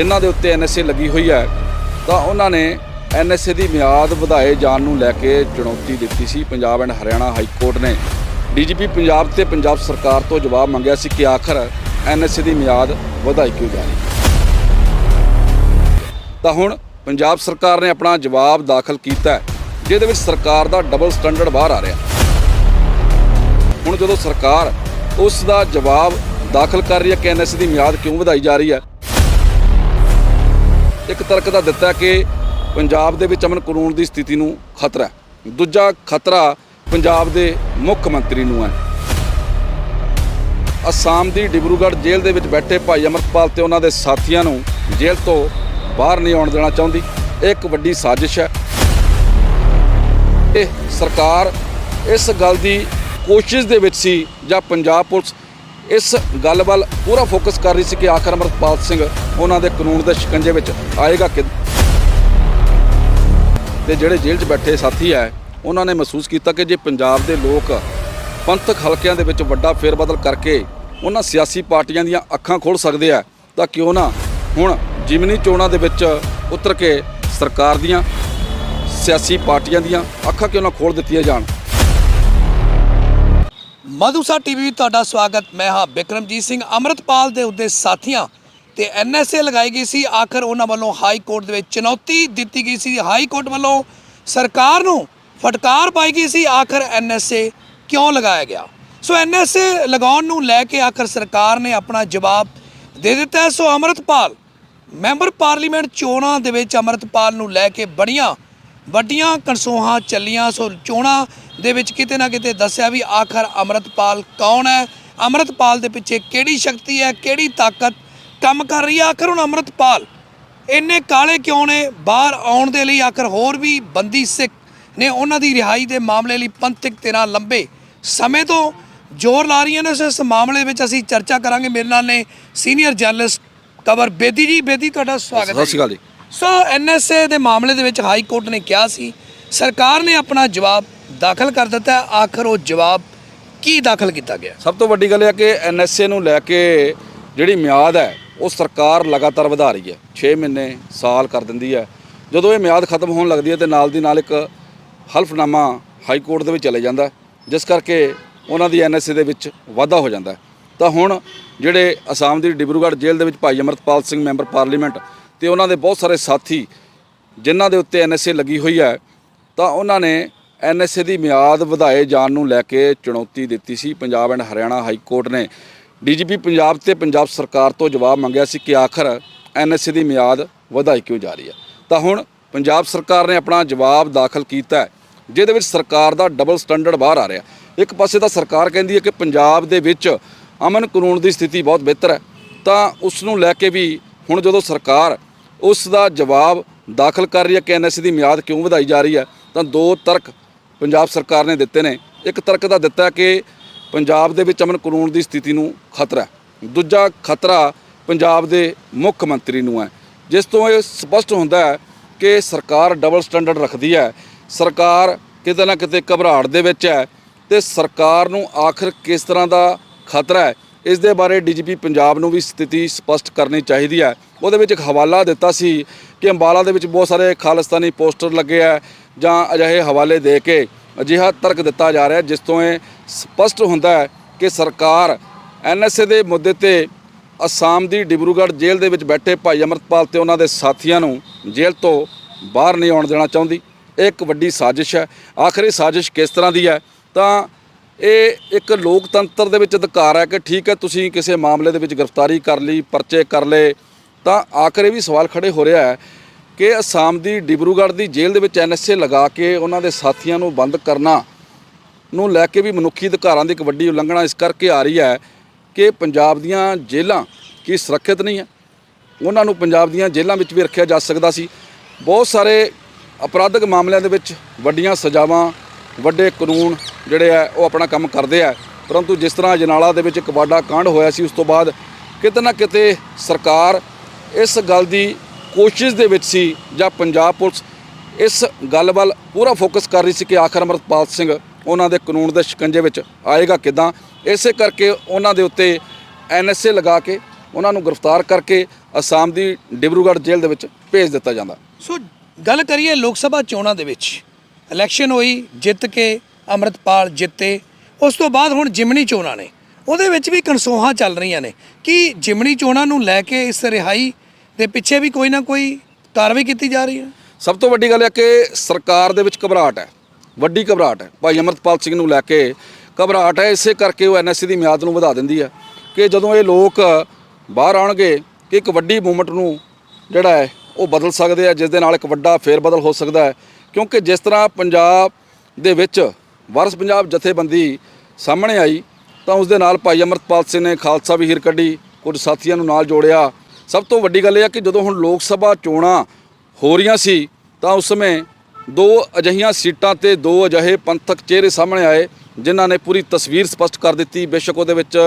ਜਿਨ੍ਹਾਂ ਦੇ ਉੱਤੇ ਐਨਐਸਏ ਲੱਗੀ ਹੋਈ ਹੈ ਤਾਂ ਉਹਨਾਂ ਨੇ ਐਨਐਸਏ ਦੀ ਮਿਆਦ ਵਧਾਏ ਜਾਣ ਨੂੰ ਲੈ ਕੇ ਚੁਣੌਤੀ ਦਿੱਤੀ ਸੀ। Punjab and Haryana high court ਨੇ ਡੀਜੀਪੀ ਪੰਜਾਬ ਤੇ ਪੰਜਾਬ ਸਰਕਾਰ ਤੋਂ ਜਵਾਬ ਮੰਗਿਆ ਸੀ ਕਿ ਆਖਰ ਐਨਐਸਏ ਦੀ ਮਿਆਦ ਵਧਾਈ ਕਿਉਂ ਜਾ ਰਹੀ ਤਾਂ ਹੁਣ ਪੰਜਾਬ ਸਰਕਾਰ ਨੇ ਆਪਣਾ ਜਵਾਬ ਦਾਖਲ ਕੀਤਾ ਹੈ, ਜਿਹਦੇ ਵਿੱਚ ਸਰਕਾਰ ਦਾ ਡਬਲ ਸਟੈਂਡਰਡ ਬਾਹਰ ਆ ਰਿਹਾ ਹੁਣ ਜਦੋਂ ਸਰਕਾਰ ਉਸ ਦਾ ਜਵਾਬ ਦਾਖਲ ਕਰ ਰਹੀ ਹੈ ਕਿ ਐਨਐਸਏ ਦੀ ਮਿਆਦ ਕਿਉਂ ਵਧਾਈ ਜਾ ਰਹੀ ਹੈ ਇੱਕ ਤਰਕ ਦਾ ਦਿੱਤਾ ਕਿ ਪੰਜਾਬ ਦੇ ਵਿੱਚ ਅਮਨ ਕਾਨੂੰਨ ਦੀ ਸਥਿਤੀ ਨੂੰ ਖਤਰਾ ਹੈ। ਦੂਜਾ ਖਤਰਾ ਪੰਜਾਬ ਦੇ ਮੁੱਖ ਮੰਤਰੀ ਨੂੰ ਹੈ। ਅਸਾਮ ਦੀ ਡਿਬਰੂਗੜ੍ਹ ਜੇਲ੍ਹ ਦੇ ਵਿੱਚ ਬੈਠੇ ਭਾਈ ਅਮਰਪਾਲ ਤੇ ਉਹਨਾਂ ਦੇ ਸਾਥੀਆਂ ਨੂੰ ਜੇਲ੍ਹ ਤੋਂ ਬਾਹਰ ਨਹੀਂ ਆਉਣ ਦੇਣਾ ਚਾਹੁੰਦੀ। ਇਹ ਇੱਕ ਵੱਡੀ ਸਾਜ਼ਿਸ਼ ਹੈ। ਇਹ ਸਰਕਾਰ ਇਸ ਗੱਲ ਦੀ ਕੋਸ਼ਿਸ਼ ਦੇ ਵਿੱਚ ਸੀ ਜਾਂ ਪੰਜਾਬ ਪੁਲਿਸ ਇਸ ਗੱਲ ਵੱਲ ਪੂਰਾ ਫੋਕਸ ਕਰ ਰਹੀ ਸੀ ਕਿ ਆਖਰ ਅਮਰਪਾਲ ਸਿੰਘ ਉਹਨਾਂ ਦੇ ਕਾਨੂੰਨ ਦੇ ਸ਼ਿਕੰਜੇ ਵਿੱਚ ਆਏਗਾ ਕਿ ਤੇ ਜਿਹੜੇ ਜੇਲ੍ਹ 'ਚ ਬੈਠੇ ਸਾਥੀ ਹੈ, ਉਹਨਾਂ ਨੇ ਮਹਿਸੂਸ ਕੀਤਾ ਕਿ ਜੇ ਪੰਜਾਬ ਦੇ ਲੋਕ ਪੰਥਕ ਹਲਕਿਆਂ ਦੇ ਵਿੱਚ ਵੱਡਾ ਫੇਰਬਦਲ ਕਰਕੇ ਉਹਨਾਂ ਸਿਆਸੀ ਪਾਰਟੀਆਂ ਦੀਆਂ ਅੱਖਾਂ ਖੋਲ ਸਕਦੇ ਆ, ਤਾਂ ਕਿਉਂ ਨਾ ਹੁਣ ਜਿਮਨੀ ਚੋਣਾਂ ਦੇ ਵਿੱਚ ਉਤਰ ਕੇ ਸਰਕਾਰ ਦੀਆਂ, ਸਿਆਸੀ ਪਾਰਟੀਆਂ ਦੀਆਂ ਅੱਖਾਂ ਕਿਉਂ ਨਾ ਖੋਲ ਦਿੱਤੀਆਂ ਜਾਣ। ਮਧੂਸਾ ਟੀਵੀ ਵਿੱਚ ਤੁਹਾਡਾ ਸਵਾਗਤ। ਮੈਂ ਹਾਂ ਬਿਕਰਮਜੀਤ ਸਿੰਘ, ਅਮਰਤਪਾਲ ਦੇ ਉਹਦੇ ਸਾਥੀਆਂ। ਤੇ ਐਨਐਸਏ ਲਗਾਈ ਗਈ ਸੀ, ਆਖਰ ਉਹਨਾਂ ਵੱਲੋਂ ਹਾਈ ਕੋਰਟ ਦੇ ਵਿੱਚ ਚੁਣੌਤੀ ਦਿੱਤੀ ਗਈ ਸੀ। ਹਾਈ ਕੋਰਟ ਵੱਲੋਂ ਸਰਕਾਰ ਨੂੰ ਫਟਕਾਰ ਪਾਈ ਗਈ ਸੀ, ਆਖਰ ਐਨਐਸਏ ਕਿਉਂ ਲਗਾਇਆ ਗਿਆ? ਸੋ ਐਨਐਸਏ ਲਗਾਉਣ ਨੂੰ ਲੈ ਕੇ ਆਖਰ ਸਰਕਾਰ ਨੇ ਆਪਣਾ ਜਵਾਬ ਦੇ ਦਿੱਤਾ। ਸੋ ਅਮਰਤਪਾਲ, ਮੈਂਬਰ ਪਾਰਲੀਮੈਂਟ ਚੋਣਾਂ ਦੇ ਵਿੱਚ ਅਮਰਤਪਾਲ ਨੂੰ ਲੈ ਕੇ ਬੜੀਆਂ ਵੱਡੀਆਂ ਕਨਸੋਹਾਂ ਚੱਲੀਆਂ, ਸੋ ਚੋਣਾਂ ਦੇ ਵਿੱਚ ਕਿਤੇ ਨਾ ਕਿਤੇ ਦੱਸਿਆ ਵੀ ਆਖਰ ਅਮਰਤਪਾਲ ਕੌਣ ਹੈ? ਅਮਰਤਪਾਲ ਦੇ ਪਿੱਛੇ ਕਿਹੜੀ ਸ਼ਕਤੀ ਹੈ? ਕਿਹੜੀ ਤਾਕਤ? ਕੰਮ ਕਰ ਰਹੀ ਹੈ ਆਖਰ ਹੁਣ ਅਮਰਤਪਾਲ। ਇੰਨੇ ਕਾਲੇ ਕਿਉਂ ਨੇ? ਬਾਹਰ ਆਉਣ ਦੇ ਲਈ ਆਖਰ ਹੋਰ ਵੀ ਬੰਦੀ ਸਿੱਖ ਨੇ ਉਹਨਾਂ ਦੀ ਰਿਹਾਈ ਦੇ ਮਾਮਲੇ ਲਈ ਪੰਥਕ ਧਿਰਾਂ ਲੰਬੇ ਸਮੇਂ ਤੋਂ ਜ਼ੋਰ ਲਾ ਰਹੀਆਂ ਨੇ। ਸੋ ਇਸ ਮਾਮਲੇ ਵਿੱਚ ਅਸੀਂ ਚਰਚਾ ਕਰਾਂਗੇ। ਮੇਰੇ ਨਾਲ ਨੇ ਸੀਨੀਅਰ ਜਰਨਲਿਸਟ ਕਵਰ ਬੇਦੀ ਜੀ। ਬੇਦੀ, ਤੁਹਾਡਾ ਸਵਾਗਤ ਹੈ ਸਤਿ ਸ਼੍ਰੀ ਅਕਾਲ ਜੀ। ਸੋ ਐਨਐਸਏ ਦੇ ਮਾਮਲੇ ਦੇ ਵਿੱਚ ਹਾਈ ਕੋਰਟ ਨੇ ਕਿਹਾ ਸੀ, ਸਰਕਾਰ ਨੇ ਆਪਣਾ ਜਵਾਬ ਦਾਖਲ ਕਰ ਦਿੱਤਾ ਆਖਰ ਉਹ ਜਵਾਬ ਕੀ ਦਾਖਲ ਕੀਤਾ ਗਿਆ? ਸਭ ਤੋਂ ਵੱਡੀ ਗੱਲ ਇਹ ਹੈ ਕਿ ਐਨਐਸਏ ਨੂੰ ਲੈ ਕੇ ਜਿਹੜੀ ਮਿਆਦ ਹੈ, ਉਹ ਸਰਕਾਰ ਲਗਾਤਾਰ ਵਧਾ ਰਹੀ ਹੈ। 6 ਮਹੀਨੇ, ਸਾਲ ਕਰ ਦਿੰਦੀ ਹੈ। ਜਦੋਂ ਇਹ ਮਿਆਦ ਖਤਮ ਹੋਣ ਲੱਗਦੀ ਹੈ ਤੇ ਨਾਲ ਦੀ ਨਾਲ ਇੱਕ ਹਲਫਨਾਮਾ ਹਾਈ ਕੋਰਟ ਦੇ ਵਿੱਚ ਚਲੇ ਜਾਂਦਾ ਜਿਸ ਕਰਕੇ ਉਹਨਾਂ ਦੀ ਐਨਐਸਏ ਦੇ ਵਿੱਚ ਵਾਧਾ ਹੋ ਜਾਂਦਾ ਤਾਂ ਹੁਣ ਜਿਹੜੇ ਅਸਾਮ ਦੀ ਡਿਬਰੂਗੜ੍ਹ ਜੇਲ੍ਹ ਦੇ ਵਿੱਚ ਭਾਈ ਅਮਰਤਪਾਲ ਸਿੰਘ ਮੈਂਬਰ ਪਾਰਲੀਮੈਂਟ ਤੇ ਉਹਨਾਂ ਦੇ ਬਹੁਤ ਸਾਰੇ ਸਾਥੀ ਜਿਨ੍ਹਾਂ ਦੇ ਉੱਤੇ ਐਨਐਸਏ ਲੱਗੀ ਹੋਈ ਹੈ, ਤਾਂ ਉਹਨਾਂ ਨੇ ਐਨਐਸਏ ਦੀ ਮਿਆਦ ਵਧਾਏ ਜਾਣ ਨੂੰ ਲੈ ਕੇ ਚੁਣੌਤੀ ਦਿੱਤੀ ਸੀ। Punjab and Haryana high court ਨੇ ਡੀਜੀਪੀ ਪੰਜਾਬ ਤੇ ਪੰਜਾਬ ਸਰਕਾਰ ਤੋਂ ਜਵਾਬ ਮੰਗਿਆ ਸੀ ਕਿ ਆਖਰ ਐਨਐਸਏ ਦੀ ਮਿਆਦ ਵਧਾਈ ਕਿਉਂ ਜਾ ਰਹੀ ਹੈ। ਤਾਂ ਹੁਣ ਪੰਜਾਬ ਸਰਕਾਰ ਨੇ ਆਪਣਾ ਜਵਾਬ ਦਾਖਲ ਕੀਤਾ ਜਿਹਦੇ ਵਿੱਚ ਸਰਕਾਰ ਦਾ ਡਬਲ ਸਟੈਂਡਰਡ ਬਾਹਰ ਆ ਰਿਹਾ ਇੱਕ ਪਾਸੇ ਤਾਂ ਸਰਕਾਰ ਕਹਿੰਦੀ ਹੈ ਕਿ ਪੰਜਾਬ ਦੇ ਵਿੱਚ ਅਮਨ ਕਾਨੂੰਨ ਦੀ ਸਥਿਤੀ ਬਹੁਤ ਬਿਹਤਰ ਹੈ, ਤਾਂ ਉਸ ਨੂੰ ਲੈ ਕੇ ਵੀ ਹੁਣ ਜਦੋਂ ਸਰਕਾਰ ਉਸ ਦਾ ਜਵਾਬ ਦਾਖਲ ਕਰ ਰਹੀ ਹੈ। ਕਿ ਐਨਐਸਏ ਦੀ ਮਿਆਦ ਕਿਉਂ ਵਧਾਈ ਜਾ ਰਹੀ ਹੈ? ਤਾਂ ਦੋ ਤਰਕ ਪੰਜਾਬ ਸਰਕਾਰ ਨੇ ਦਿੱਤੇ ਨੇ। ਇੱਕ ਤਰਕ ਦਾ ਦਿੱਤਾ ਕਿ ਪੰਜਾਬ ਦੇ ਵਿੱਚ ਅਮਨ ਕਾਨੂੰਨ ਦੀ ਸਥਿਤੀ ਨੂੰ ਖਤਰਾ ਹੈ। ਦੂਜਾ ਖਤਰਾ ਪੰਜਾਬ ਦੇ ਮੁੱਖ ਮੰਤਰੀ ਨੂੰ ਹੈ। ਜਿਸ ਤੋਂ ਇਹ ਸਪਸ਼ਟ ਹੁੰਦਾ ਹੈ ਕਿ ਸਰਕਾਰ ਡਬਲ ਸਟੈਂਡਰਡ ਰੱਖਦੀ ਹੈ। ਸਰਕਾਰ ਕਿਤੇ ਨਾ ਕਿਤੇ ਘਬਰਾਹਟ ਦੇ ਵਿੱਚ ਹੈ ਤੇ ਸਰਕਾਰ ਨੂੰ ਆਖਰ ਕਿਸ ਤਰ੍ਹਾਂ ਦਾ ਖਤਰਾ ਹੈ, ਇਸ ਦੇ ਬਾਰੇ ਡੀਜੀਪੀ ਪੰਜਾਬ ਨੂੰ ਵੀ ਸਥਿਤੀ ਸਪਸ਼ਟ ਕਰਨੀ ਚਾਹੀਦੀ ਹੈ। ਉਹਦੇ ਵਿੱਚ ਇੱਕ ਹਵਾਲਾ ਦਿੱਤਾ ਸੀ ਕਿ ਅੰਬਾਲਾ ਦੇ ਵਿੱਚ ਬਹੁਤ ਸਾਰੇ ਖਾਲਿਸਤਾਨੀ ਪੋਸਟਰ ਲੱਗੇ ਆ ਜਾਂ ਅਜਿਹੇ ਹਵਾਲੇ ਦੇ ਕੇ ਅਜਿਹਾ ਤਰਕ ਦਿੱਤਾ ਜਾ ਰਿਹਾ, ਜਿਸ ਤੋਂ ਇਹ ਸਪਸ਼ਟ ਹੁੰਦਾ ਹੈ ਕਿ ਸਰਕਾਰ ਐਨਐਸਏ ਦੇ ਮੁੱਦੇ ਤੇ ਅਸਾਮ ਦੀ ਡਿਬਰੂਗੜ੍ਹ ਜੇਲ੍ਹ ਦੇ ਵਿੱਚ ਬੈਠੇ ਭਾਈ ਅਮਰਤਪਾਲ ਤੇ ਉਹਨਾਂ ਦੇ ਸਾਥੀਆਂ ਨੂੰ ਜੇਲ੍ਹ ਤੋਂ ਬਾਹਰ ਨਹੀਂ ਆਉਣ ਦੇਣਾ ਚਾਹੁੰਦੀ। ਇਹ ਇੱਕ ਵੱਡੀ ਸਾਜ਼ਿਸ਼ ਹੈ। ਆਖਰੀ ਸਾਜ਼ਿਸ਼ ਕਿਸ ਤਰ੍ਹਾਂ ਦੀ ਹੈ? ਤਾਂ ਇਹ ਇੱਕ ਲੋਕਤੰਤਰ ਦੇ ਵਿੱਚ ਅਧਿਕਾਰ ਹੈ ਕਿ ਠੀਕ ਹੈ, ਤੁਸੀਂ ਕਿਸੇ ਮਾਮਲੇ ਦੇ ਵਿੱਚ ਗ੍ਰਿਫਤਾਰੀ ਕਰ ਲਈ, ਪਰਚੇ ਕਰ ਲਏ ਤਾਂ ਆਖਰ ਇਹ ਵੀ ਸਵਾਲ ਖੜੇ ਹੋ ਰਿਹਾ ਹੈ ਕਿ ਅਸਾਮ ਦੀ ਡਿਬਰੂਗੜ੍ਹ ਦੀ ਜੇਲ੍ਹ ਦੇ ਵਿੱਚ ਐਨਐਸਏ ਲਗਾ ਕੇ ਉਹਨਾਂ ਦੇ ਸਾਥੀਆਂ ਨੂੰ ਬੰਦ ਕਰਨਾ ਨੂੰ ਲੈ ਕੇ ਵੀ ਮਨੁੱਖੀ ਅਧਿਕਾਰਾਂ ਦੀ ਇੱਕ ਵੱਡੀ ਉਲੰਘਣਾ ਇਸ ਕਰਕੇ ਆ ਰਹੀ ਹੈ ਕਿ ਪੰਜਾਬ ਦੀਆਂ ਜੇਲ੍ਹਾਂ ਕੀ ਸੁਰੱਖਿਅਤ ਨਹੀਂ ਹੈ। ਉਹਨਾਂ ਨੂੰ ਪੰਜਾਬ ਦੀਆਂ ਜੇਲ੍ਹਾਂ ਵਿੱਚ ਵੀ ਰੱਖਿਆ ਜਾ ਸਕਦਾ ਸੀ। ਬਹੁਤ ਸਾਰੇ ਅਪਰਾਧਿਕ ਮਾਮਲਿਆਂ ਦੇ ਵਿੱਚ ਵੱਡੀਆਂ ਸਜ਼ਾਵਾਂ, ਵੱਡੇ ਕਾਨੂੰਨ ਜਿਹੜੇ ਆ ਉਹ ਆਪਣਾ ਕੰਮ ਕਰਦੇ ਆ ਪਰੰਤੂ ਜਿਸ ਤਰ੍ਹਾਂ ਜਨਾਲਾ ਦੇ ਵਿੱਚ ਇੱਕ ਵਾਡਾ ਕਾਂਡ ਹੋਇਆ ਸੀ, ਉਸ ਤੋਂ ਬਾਅਦ ਕਿਤੇ ਨਾ ਕਿਤੇ ਸਰਕਾਰ ਇਸ ਗੱਲ ਦੀ ਕੋਸ਼ਿਸ਼ ਦੇ ਵਿੱਚ ਸੀ ਜਾਂ ਪੰਜਾਬ ਪੁਲਿਸ ਇਸ ਗੱਲ ਵੱਲ ਪੂਰਾ ਫੋਕਸ ਕਰ ਰਹੀ ਸੀ ਕਿ ਆਖਰ ਅਮਰਪਾਲ ਸਿੰਘ ਉਹਨਾਂ ਦੇ ਕਾਨੂੰਨ ਦੇ ਸ਼ਿਕੰਜੇ ਵਿੱਚ ਆਏਗਾ ਕਿਦਾਂ। ਇਸੇ ਕਰਕੇ ਉਹਨਾਂ ਦੇ ਉੱਤੇ ਐਨਐਸਏ ਲਗਾ ਕੇ, ਉਹਨਾਂ ਨੂੰ ਗ੍ਰਿਫਤਾਰ ਕਰਕੇ ਅਸਾਮ ਦੀ ਡਿਬਰੂਗੜ੍ਹ ਜੇਲ੍ਹ ਦੇ ਵਿੱਚ ਭੇਜ ਦਿੱਤਾ ਜਾਂਦਾ। ਸੋ ਗੱਲ ਕਰੀਏ ਲੋਕ ਸਭਾ ਚੋਣਾਂ ਦੇ ਵਿੱਚ, ਇਲੈਕਸ਼ਨ ਹੋਈ, ਜਿੱਤ ਕੇ ਅੰਮ੍ਰਿਤਪਾਲ ਜਿੱਤੇ, ਉਸ ਤੋਂ ਬਾਅਦ ਹੁਣ ਜਿਮਨੀ ਚੋਣਾਂ ਨੇ, ਉਹਦੇ ਵਿੱਚ ਵੀ ਕਨਸੋਹਾਂ ਚੱਲ ਰਹੀਆਂ ਨੇ। ਕਿ ਜਿਮਨੀ ਚੋਣਾਂ ਨੂੰ ਲੈ ਕੇ ਇਸ ਰਿਹਾਈ ਦੇ ਪਿੱਛੇ ਵੀ ਕੋਈ ਨਾ ਕੋਈ ਕਾਰਵਾਈ ਕੀਤੀ ਜਾ ਰਹੀ ਹੈ। ਸਭ ਤੋਂ ਵੱਡੀ ਗੱਲ ਹੈ ਕਿ ਸਰਕਾਰ ਦੇ ਵਿੱਚ ਘਬਰਾਹਟ ਹੈ। ਵੱਡੀ ਘਬਰਾਹਟ ਹੈ। ਭਾਈ ਅਮਰਤਪਾਲ ਸਿੰਘ ਨੂੰ ਲੈ ਕੇ ਘਬਰਾਹਟ ਹੈ। ਇਸੇ ਕਰਕੇ ਉਹ ਐਨਐਸਸੀ ਦੀ ਮਿਆਦ ਨੂੰ ਵਧਾ ਦਿੰਦੀ ਹੈ ਕਿ ਜਦੋਂ ਇਹ ਲੋਕ ਬਾਹਰ ਆਉਣਗੇ ਕਿ ਇੱਕ ਵੱਡੀ ਮੂਵਮੈਂਟ ਨੂੰ ਜਿਹੜਾ ਹੈ ਉਹ ਬਦਲ ਸਕਦੇ ਆ, ਜਿਸ ਦੇ ਨਾਲ ਇੱਕ ਵੱਡਾ ਫੇਰ ਬਦਲ ਹੋ ਸਕਦਾ ਹੈ। ਕਿਉਂਕਿ ਜਿਸ ਤਰ੍ਹਾਂ ਪੰਜਾਬ ਦੇ ਵਿੱਚ ਵਾਰਸ ਪੰਜਾਬ ਜਥੇਬੰਦੀ ਸਾਹਮਣੇ ਆਈ, ਤਾਂ ਉਸ ਦੇ ਨਾਲ ਭਾਈ ਅਮਰਤਪਾਲ ਸਿੰਘ ਨੇ ਖਾਲਸਾ ਵੀ ਹੀਰ ਕੱਢੀ, ਕੁਝ ਸਾਥੀਆਂ ਨੂੰ ਨਾਲ ਜੋੜਿਆ ਸਭ ਤੋਂ ਵੱਡੀ ਗੱਲ ਇਹ ਹੈ ਕਿ ਜਦੋਂ ਹੁਣ ਲੋਕ ਸਭਾ ਚੋਣਾਂ ਹੋ ਰਹੀਆਂ ਸੀ, ਤਾਂ ਉਸ ਸਮੇਂ ਦੋ ਅਜਿਹੀਆਂ ਸੀਟਾਂ ਤੇ ਦੋ ਅਜਿਹੇ ਪੰਥਕ ਚਿਹਰੇ ਸਾਹਮਣੇ ਆਏ, ਜਿਨ੍ਹਾਂ ਨੇ ਪੂਰੀ ਤਸਵੀਰ ਸਪਸ਼ਟ ਕਰ ਦਿੱਤੀ। ਬੇਸ਼ੱਕ ਉਹਦੇ ਵਿੱਚ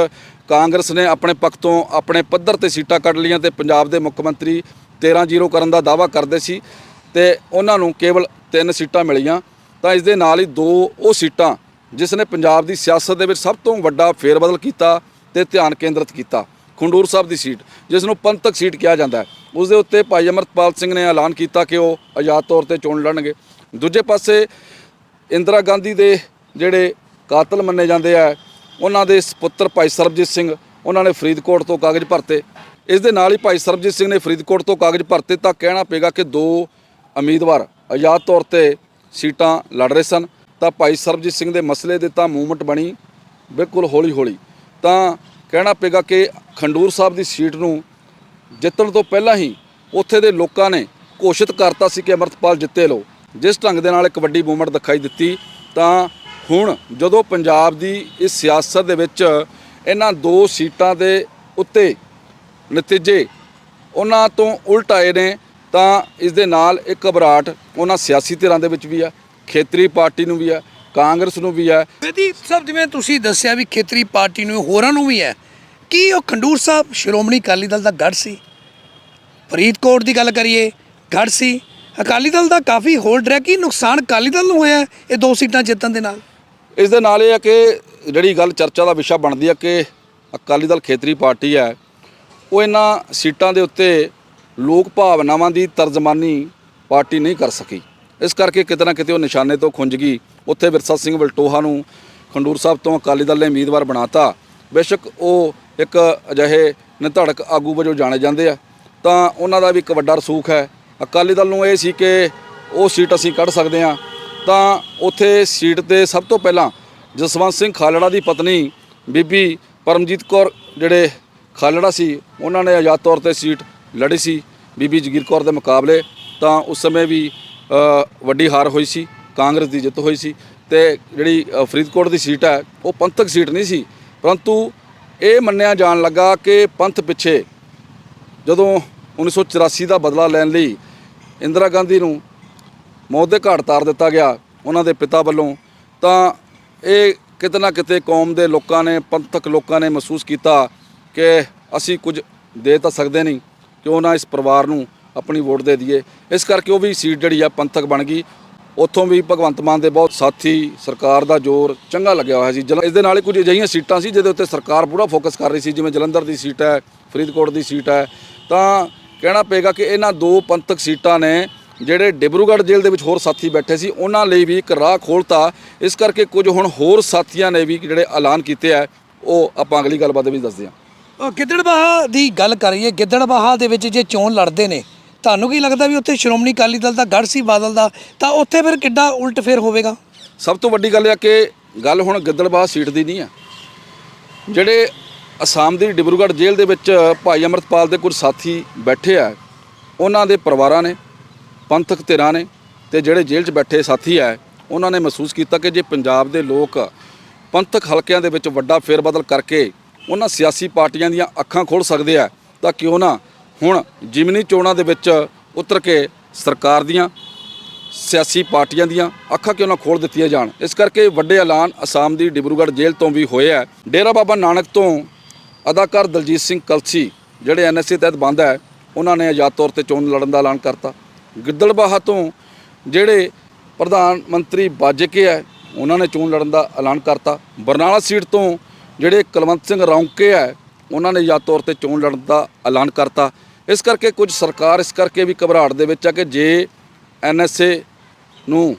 ਕਾਂਗਰਸ ਨੇ ਆਪਣੇ ਪੱਖ ਤੋਂ ਆਪਣੇ ਪੱਧਰ ਤੇ ਸੀਟਾਂ ਕੱਢ ਲਈਆਂ ਤੇ ਪੰਜਾਬ ਦੇ ਮੁੱਖ ਮੰਤਰੀ 13-0 ਕਰਨ ਦਾ ਦਾਅਵਾ ਕਰਦੇ ਸੀ ਤੇ ਉਹਨਾਂ ਨੂੰ ਕੇਵਲ ਤਿੰਨ ਸੀਟਾਂ ਮਿਲੀਆਂ। ਤਾਂ ਇਸ ਦੇ ਨਾਲ ਹੀ ਦੋ ਉਹ ਸੀਟਾਂ ਜਿਸ ਨੇ ਪੰਜਾਬ ਦੀ ਸਿਆਸਤ ਦੇ ਵਿੱਚ ਸਭ ਤੋਂ ਵੱਡਾ ਫੇਰਬਦਲ ਕੀਤਾ ਤੇ ਧਿਆਨ ਕੇਂਦਰਿਤ ਕੀਤਾ। ਖੰਡੂਰ ਸਾਹਿਬ ਦੀ ਸੀਟ ਜਿਸ ਨੂੰ ਪੰਥਕ ਸੀਟ ਕਿਹਾ ਜਾਂਦਾ ਹੈ। ਉਸ ਦੇ ਉੱਤੇ ਭਾਈ ਅਮਰਤਪਾਲ ਸਿੰਘ ਨੇ ਐਲਾਨ ਕੀਤਾ ਕਿ ਉਹ ਆਜ਼ਾਦ ਤੌਰ ਤੇ ਚੋਣ ਲੜਨਗੇ। ਦੂਜੇ ਪਾਸੇ, ਇੰਦਰਾ ਗਾਂਧੀ ਦੇ ਜਿਹੜੇ ਕਾਤਲ ਮੰਨੇ ਜਾਂਦੇ ਆ, ਉਹਨਾਂ ਦੇ ਸੁਪੁੱਤਰ ਭਾਈ ਸਰਬਜੀਤ ਸਿੰਘ, ਉਹਨਾਂ ਨੇ ਫਰੀਦਕੋਟ ਤੋਂ ਕਾਗਜ਼ ਭਰਤੇ। ਇਸ ਦੇ ਨਾਲ ਹੀ ਭਾਈ ਸਰਬਜੀਤ ਸਿੰਘ ਨੇ ਫਰੀਦਕੋਟ ਤੋਂ ਕਾਗਜ਼ ਭਰਤੇ ਤਾਂ ਕਹਿਣਾ ਪਏਗਾ ਕਿ ਦੋ ਉਮੀਦਵਾਰ ਆਜ਼ਾਦ ਤੌਰ ਤੇ ਸੀਟਾਂ ਲੜ ਰਹੇ ਸਨ। ਤਾਂ ਭਾਈ ਸਰਬਜੀਤ ਸਿੰਘ ਦੇ ਮਸਲੇ ਦੇ ਤਾਂ ਮੂਵਮੈਂਟ ਬਣੀ ਬਿਲਕੁਲ ਹੌਲੀ ਹੌਲੀ ਤਾਂ ਕਹਿਣਾ ਪਏਗਾ ਕਿ ਖੰਡੂਰ ਸਾਹਿਬ ਦੀ ਸੀਟ ਨੂੰ ਜਿੱਤਣ ਤੋਂ ਪਹਿਲਾਂ ਹੀ ਉੱਥੇ ਦੇ ਲੋਕਾਂ ਨੇ ਘੋਸ਼ਿਤ ਕਰਤਾ ਸੀ ਕਿ ਅਮਰਤਪਾਲ ਜਿੱਤੇ ਲੋ ਜਿਸ ਢੰਗ ਦੇ ਨਾਲ ਇੱਕ ਵੱਡੀ ਮੂਵਮੈਂਟ ਦਿਖਾਈ ਦਿੱਤੀ, ਤਾਂ ਹੁਣ ਜਦੋਂ ਪੰਜਾਬ ਦੀ ਇਸ ਸਿਆਸਤ ਦੇ ਵਿੱਚ ਇਹਨਾਂ ਦੋ ਸੀਟਾਂ ਦੇ ਉੱਤੇ ਨਤੀਜੇ ਉਹਨਾਂ ਤੋਂ ਉਲਟ ਆਏ ਨੇ, ਤਾਂ ਇਸ ਦੇ ਨਾਲ ਇੱਕ ਘਬਰਾਹਟ ਉਹਨਾਂ ਸਿਆਸੀ ਧਿਰਾਂ ਦੇ ਵਿੱਚ ਵੀ ਆ, ਖੇਤਰੀ ਪਾਰਟੀ ਨੂੰ ਵੀ ਆ ਕਾਂਗਰਸ ਨੂੰ ਵੀ ਆ ਬੇਦੀ ਸਾਹਿਬ ਜਿਵੇਂ ਤੁਸੀਂ ਦੱਸਿਆ ਵੀ ਖੇਤਰੀ ਪਾਰਟੀ ਨੂੰ ਹੋਰਾਂ ਨੂੰ ਵੀ ਹੈ ਕੀ ਉਹ ਖੰਡੂਰ ਸਾਹਿਬ ਸ਼੍ਰੋਮਣੀ ਅਕਾਲੀ ਦਲ ਦਾ ਗੜ ਸੀ? ਫਰੀਦਕੋਟ ਦੀ ਗੱਲ ਕਰੀਏ ਗੜ ਸੀ। ਅਕਾਲੀ ਦਲ ਦਾ ਕਾਫੀ ਹੋਲਡ ਰਿਹਾ ਕੀ ਨੁਕਸਾਨ ਅਕਾਲੀ ਦਲ ਨੂੰ ਹੋਇਆ ਹੈ ਇਹ ਦੋ ਸੀਟਾਂ ਜਿੱਤਣ ਦੇ ਨਾਲ? ਇਸ ਦੇ ਨਾਲ ਇਹ ਹੈ ਕਿ ਜਿਹੜੀ ਗੱਲ ਚਰਚਾ ਦਾ ਵਿਸ਼ਾ ਬਣਦੀ ਹੈ ਕਿ ਅਕਾਲੀ ਦਲ ਖੇਤਰੀ ਪਾਰਟੀ ਹੈ ਉਹ ਇਹਨਾਂ ਸੀਟਾਂ ਦੇ ਉੱਤੇ ਲੋਕ ਭਾਵਨਾਵਾਂ ਦੀ ਤਰਜਮਾਨੀ ਪਾਰਟੀ ਨਹੀਂ ਕਰ ਸਕੀ। ਇਸ ਕਰਕੇ ਕਿਤੇ ਨਾ ਕਿਤੇ ਉਹ ਨਿਸ਼ਾਨੇ ਤੋਂ ਖੁੰਝ ਗਈ। ਉੱਥੇ ਵਿਰਸਾ ਸਿੰਘ ਵਲਟੋਹਾ ਨੂੰ ਖੰਡੂਰ ਸਾਹਿਬ ਤੋਂ ਅਕਾਲੀ ਦਲ ਨੇ ਉਮੀਦਵਾਰ ਬਣਾਤਾ। ਬੇਸ਼ੱਕ ਉਹ ਇੱਕ ਅਜਿਹੇ ਨਿਧੜਕ ਆਗੂ ਵਜੋਂ ਜਾਣੇ ਜਾਂਦੇ ਆ। ਤਾਂ ਉਹਨਾਂ ਦਾ ਵੀ ਇੱਕ ਵੱਡਾ ਰਸੂਖ ਹੈ। ਅਕਾਲੀ ਦਲ ਨੂੰ ਇਹ ਸੀ ਕਿ ਉਹ ਸੀਟ ਅਸੀਂ ਕੱਢ ਸਕਦੇ ਹਾਂ। ਤਾਂ ਉੱਥੇ ਸੀਟ ਤੇ ਸਭ ਤੋਂ ਪਹਿਲਾਂ ਜਸਵੰਤ ਸਿੰਘ ਖਾਲੜਾ ਦੀ ਪਤਨੀ ਬੀਬੀ ਪਰਮਜੀਤ ਕੌਰ ਜਿਹੜੇ ਖਾਲੜਾ ਸੀ, ਉਹਨਾਂ ਨੇ ਆਜ਼ਾਦ ਤੌਰ ਤੇ ਸੀਟ ਲੜੀ ਸੀ ਬੀਬੀ ਜਗੀਰ ਕੌਰ ਦੇ ਮੁਕਾਬਲੇ। ਤਾਂ ਉਸ ਸਮੇਂ ਵੀ ਵੱਡੀ ਹਾਰ ਹੋਈ ਸੀ, ਕਾਂਗਰਸ ਦੀ ਜਿੱਤ ਹੋਈ ਸੀ ਤੇ ਜਿਹੜੀ ਫਰੀਦਕੋਟ ਦੀ ਸੀਟ ਹੈ, ਉਹ ਪੰਥਕ ਸੀਟ ਨਹੀਂ ਸੀ। ਪਰੰਤੂ ਇਹ ਮੰਨਿਆ ਜਾਣ ਲੱਗਾ ਕਿ ਪੰਥ ਪਿੱਛੇ ਜਦੋਂ 1984 ਦਾ ਬਦਲਾ ਲੈਣ ਲਈ ਇੰਦਰਾ ਗਾਂਧੀ ਨੂੰ ਮੌਤ ਦੇ ਘਾਟ ਤਾਰ ਦਿੱਤਾ ਗਿਆ ਉਹਨਾਂ ਦੇ ਪਿਤਾ ਵੱਲੋਂ, ਤਾਂ ਇਹ ਕਿਤੇ ਨਾ ਕਿਤੇ ਕੌਮ ਦੇ ਲੋਕਾਂ ਨੇ, ਪੰਥਕ ਲੋਕਾਂ ਨੇ ਮਹਿਸੂਸ ਕੀਤਾ ਕਿ ਅਸੀਂ ਕੁਝ ਦੇ ਤਾਂ ਸਕਦੇ ਨਹੀਂ, ਕਿਉਂ ਨਾ ਇਸ ਪਰਿਵਾਰ ਨੂੰ ਆਪਣੀ ਵੋਟ ਦੇ ਦਈਏ। ਇਸ ਕਰਕੇ ਉਹ ਵੀ ਸੀਟ ਜਿਹੜੀ ਆ ਪੰਥਕ ਬਣ ਗਈ। ਉੱਥੋਂ ਵੀ ਭਗਵੰਤ ਮਾਨ ਦੇ ਬਹੁਤ ਸਾਥੀ, ਸਰਕਾਰ ਦਾ ਜ਼ੋਰ ਚੰਗਾ ਲੱਗਿਆ ਹੋਇਆ ਸੀ। ਜਲ- ਇਸ ਦੇ ਨਾਲ ਹੀ ਕੁਝ ਅਜਿਹੀਆਂ ਸੀਟਾਂ ਸੀ ਜਿਹਦੇ ਉੱਤੇ ਸਰਕਾਰ ਪੂਰਾ ਫੋਕਸ ਕਰ ਰਹੀ ਸੀ। ਜਿਵੇਂ ਜਲੰਧਰ ਦੀ ਸੀਟ ਹੈ, ਫਰੀਦਕੋਟ ਦੀ ਸੀਟ ਹੈ। ਤਾਂ ਕਹਿਣਾ ਪਏਗਾ ਕਿ ਇਹਨਾਂ ਦੋ ਪੰਥਕ ਸੀਟਾਂ ਨੇ ਜਿਹੜੇ ਡਿਬਰੂਗੜ੍ਹ ਜੇਲ੍ਹ ਦੇ ਵਿੱਚ ਹੋਰ ਸਾਥੀ ਬੈਠੇ ਸੀ, ਉਹਨਾਂ ਲਈ ਵੀ ਇੱਕ ਰਾਹ ਖੋਲਤਾ। ਇਸ ਕਰਕੇ ਕੁਝ ਹੁਣ ਹੋਰ ਸਾਥੀਆਂ ਨੇ ਵੀ ਜਿਹੜੇ ਐਲਾਨ ਕੀਤੇ ਆ, ਉਹ ਆਪਾਂ ਅਗਲੀ ਗੱਲਬਾਤ ਦੇ ਵਿੱਚ ਦੱਸਦੇ ਹਾਂ। ਉਹ ਗਿੱਦੜਬਾਹਾ ਦੀ ਗੱਲ ਕਰੀਏ, ਗਿੱਦੜਬਾਹਾ ਦੇ ਵਿੱਚ ਜੇ ਚੋਣ ਲੜਦੇ ਨੇ ਤੁਹਾਨੂੰ ਕੀ ਲੱਗਦਾ ਵੀ ਉੱਥੇ ਸ਼੍ਰੋਮਣੀ ਅਕਾਲੀ ਦਲ ਦਾ ਗੜ ਸੀ ਬਾਦਲ ਦਾ? ਤਾਂ ਉੱਥੇ ਫਿਰ ਕਿੱਡਾ ਉਲਟ ਫੇਰ ਹੋਵੇਗਾ? ਸਭ ਤੋਂ ਵੱਡੀ ਗੱਲ ਇਹ ਆ ਕਿ ਗੱਲ ਹੁਣ ਗਿੱਦੜਬਾਹ ਸੀਟ ਦੀ ਨਹੀਂ ਆ। ਜਿਹੜੇ ਅਸਾਮ ਦੀ ਡਿਬਰੂਗੜ੍ਹ ਜੇਲ੍ਹ ਦੇ ਵਿੱਚ ਭਾਈ ਅਮਰਤਪਾਲ ਦੇ ਕੁਝ ਸਾਥੀ ਬੈਠੇ ਆ, ਉਹਨਾਂ ਦੇ ਪਰਿਵਾਰਾਂ ਨੇ, ਪੰਥਕ ਧਿਰਾਂ ਨੇ ਤੇ ਜਿਹੜੇ ਜੇਲ੍ਹ 'ਚ ਬੈਠੇ ਸਾਥੀ ਆ, ਉਹਨਾਂ ਨੇ ਮਹਿਸੂਸ ਕੀਤਾ ਕਿ ਜੇ ਪੰਜਾਬ ਦੇ ਲੋਕ ਪੰਥਕ ਹਲਕਿਆਂ ਦੇ ਵਿੱਚ ਵੱਡਾ ਫੇਰਬਦਲ ਕਰਕੇ ਉਹਨਾਂ ਸਿਆਸੀ ਪਾਰਟੀਆਂ ਦੀਆਂ ਅੱਖਾਂ ਖੋਲ ਸਕਦੇ ਆ, ਤਾਂ ਕਿਉਂ ਨਾ ਹੁਣ ਜਿਮਨੀ ਚੋਣਾਂ ਦੇ ਵਿੱਚ ਉਤਰ ਕੇ ਸਰਕਾਰ ਦੀਆਂ, ਸਿਆਸੀ ਪਾਰਟੀਆਂ ਦੀਆਂ ਅੱਖਾਂ ਕਿਉਂ ਨਾ ਖੋਲ ਦਿੱਤੀਆਂ ਜਾਣ? ਇਸ ਕਰਕੇ ਵੱਡੇ ਐਲਾਨ ਅਸਾਮ ਦੀ ਡਿਬਰੂਗੜ੍ਹ ਜੇਲ੍ਹ ਤੋਂ ਵੀ ਹੋਏ ਹੈ ਡੇਰਾ ਬਾਬਾ ਨਾਨਕ ਤੋਂ ਅਦਾਕਾਰ ਦਲਜੀਤ ਸਿੰਘ ਕਲਸੀ, ਜਿਹੜੇ ਐਨਐਸਏ ਤਹਿਤ ਬੰਦ ਹੈ, ਉਹਨਾਂ ਨੇ ਆਜ਼ਾਦ ਤੌਰ ਤੇ ਚੋਣ ਲੜਨ ਦਾ ਐਲਾਨ ਕਰਤਾ। ਗਿੱਦੜਬਾਹਾ ਤੋਂ ਜਿਹੜੇ ਪ੍ਰਧਾਨ ਮੰਤਰੀ ਬਾਜਕੇ ਹੈ, ਉਹਨਾਂ ਨੇ ਚੋਣ ਲੜਨ ਦਾ ਐਲਾਨ ਕਰਤਾ। ਬਰਨਾਲਾ ਸੀਟ ਤੋਂ ਜਿਹੜੇ ਕੁਲਵੰਤ ਸਿੰਘ ਰੌਂਕੇ ਹੈ, ਉਹਨਾਂ ਨੇ ਆਜ਼ਾਦ ਤੌਰ ਤੇ ਚੋਣ ਲੜਨ ਦਾ ਐਲਾਨ ਕਰਤਾ। ਇਸ ਕਰਕੇ ਕੁਝ ਸਰਕਾਰ ਇਸ ਕਰਕੇ ਵੀ ਘਬਰਾਹਟ ਦੇ ਵਿੱਚ ਆ ਕਿ ਜੇ ਐਨਐਸਏ ਨੂੰ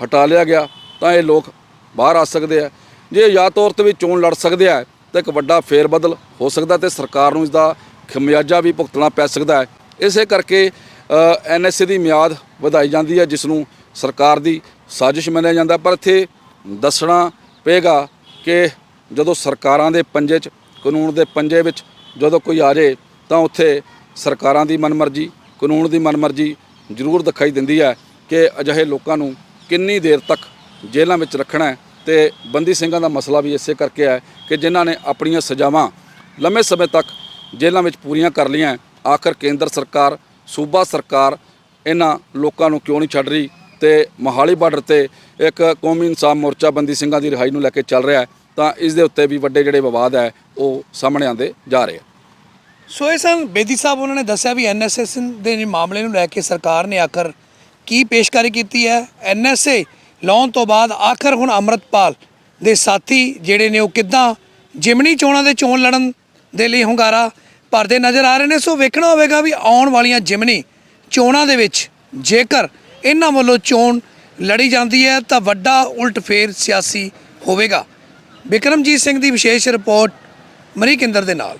ਹਟਾ ਲਿਆ ਗਿਆ, ਤਾਂ ਇਹ ਲੋਕ ਬਾਹਰ ਆ ਸਕਦੇ ਆ। ਜੇ ਯਾ ਤੌਰ ਤੇ ਵੀ ਚੋਣ ਲੜ ਸਕਦੇ ਆ, ਤਾਂ ਇੱਕ ਵੱਡਾ ਫੇਰ ਬਦਲ ਹੋ ਸਕਦਾ ਤੇ ਸਰਕਾਰ ਨੂੰ ਇਸ ਦਾ ਖਮਿਆਜਾ ਵੀ ਭੁਗਤਣਾ ਪੈ ਸਕਦਾ ਹੈ। ਇਸੇ ਕਰਕੇ ਐਨਐਸਏ ਦੀ ਮਿਆਦ ਵਧਾਈ ਜਾਂਦੀ ਹੈ, ਜਿਸ ਨੂੰ ਸਰਕਾਰ ਦੀ ਸਾਜ਼ਿਸ਼ ਮੰਨਿਆ ਜਾਂਦਾ ਪਰ ਇੱਥੇ ਦੱਸਣਾ ਪਏਗਾ ਕਿ ਜਦੋਂ ਸਰਕਾਰਾਂ ਦੇ ਪੰਜੇ 'ਚ, ਕਾਨੂੰਨ ਦੇ ਪੰਜੇ ਵਿੱਚ ਜਦੋਂ ਕੋਈ ਆ ਜੇ, ਤਾਂ ਉੱਥੇ ਸਰਕਾਰਾਂ ਦੀ ਮਨਮਰਜ਼ੀ, ਕਾਨੂੰਨ ਦੀ ਮਨਮਰਜ਼ੀ ਜ਼ਰੂਰ ਦਿਖਾਈ ਦਿੰਦੀ ਹੈ ਕਿ ਅਜਿਹੇ ਲੋਕਾਂ ਨੂੰ ਕਿੰਨੀ ਦੇਰ ਤੱਕ ਜੇਲ੍ਹਾਂ ਵਿੱਚ ਰੱਖਣਾ ਹੈ ਤੇ ਬੰਦੀ ਸਿੰਘਾਂ ਦਾ ਮਸਲਾ ਵੀ ਇਸੇ ਕਰਕੇ ਹੈ ਕਿ ਜਿਨ੍ਹਾਂ ਨੇ ਆਪਣੀਆਂ ਸਜ਼ਾਵਾਂ ਲੰਮੇ ਸਮੇਂ ਤੱਕ ਜੇਲ੍ਹਾਂ ਵਿੱਚ ਪੂਰੀਆਂ ਕਰ ਲਈਆਂ ਆਖਰ ਕੇਂਦਰ ਸਰਕਾਰ, ਸੂਬਾ ਸਰਕਾਰ ਇਹਨਾਂ ਲੋਕਾਂ ਨੂੰ ਕਿਉਂ ਨਹੀਂ ਛੱਡ ਰਹੀ ਤੇ ਮੋਹਾਲੀ ਬਾਰਡਰ ਤੇ ਇੱਕ ਕੌਮੀ ਇਨਸਾਫ ਮੋਰਚਾ ਬੰਦੀ ਸਿੰਘਾਂ ਦੀ ਰਿਹਾਈ ਨੂੰ ਲੈ ਕੇ ਚੱਲ ਰਿਹਾ ਤਾਂ ਇਸ ਦੇ ਉੱਤੇ ਵੀ ਵੱਡੇ ਜਿਹੜੇ ਵਿਵਾਦ ਹੈ ਉਹ ਸਾਹਮਣੇ ਆਉਂਦੇ ਜਾ ਰਹੇ ਆ ਸੋ ਇਹ ਸਨ, ਬੇਦੀ ਸਾਹਿਬ ਉਹਨਾਂ ਨੇ ਦੱਸਿਆ ਵੀ ਐਨਐਸਐਸ ਦੇ ਮਾਮਲੇ ਨੂੰ ਲੈ ਕੇ ਸਰਕਾਰ ਨੇ ਆਖਰ ਕੀ ਪੇਸ਼ਕਾਰੀ ਕੀਤੀ ਹੈ। ਐਨਐਸਏ ਲਾਉਣ ਤੋਂ ਬਾਅਦ ਆਖਰ ਹੁਣ ਅੰਮ੍ਰਿਤਪਾਲ ਦੇ ਸਾਥੀ ਜਿਹੜੇ ਨੇ ਉਹ ਕਿੱਦਾਂ ਜਿਮਣੀ ਚੋਣਾਂ ਦੇ ਚੋਣ ਲੜਨ ਦੇ ਲਈ ਹੁੰਗਾਰਾ ਭਰਦੇ ਨਜ਼ਰ ਆ ਰਹੇ ਨੇ। ਸੋ ਵੇਖਣਾ ਹੋਵੇਗਾ ਵੀ ਆਉਣ ਵਾਲੀਆਂ ਜਿਮਣੀ ਚੋਣਾਂ ਦੇ ਵਿੱਚ ਜੇਕਰ ਇਹਨਾਂ ਵੱਲੋਂ ਚੋਣ ਲੜੀ ਜਾਂਦੀ ਹੈ ਤਾਂ ਵੱਡਾ ਉਲਟ ਫੇਰ ਸਿਆਸੀ ਹੋਵੇਗਾ। ਬਿਕਰਮਜੀਤ ਸਿੰਘ ਦੀ ਵਿਸ਼ੇਸ਼ ਰਿਪੋਰਟ ਮਰੀ ਕੇਂਦਰ ਦੇ ਨਾਲ।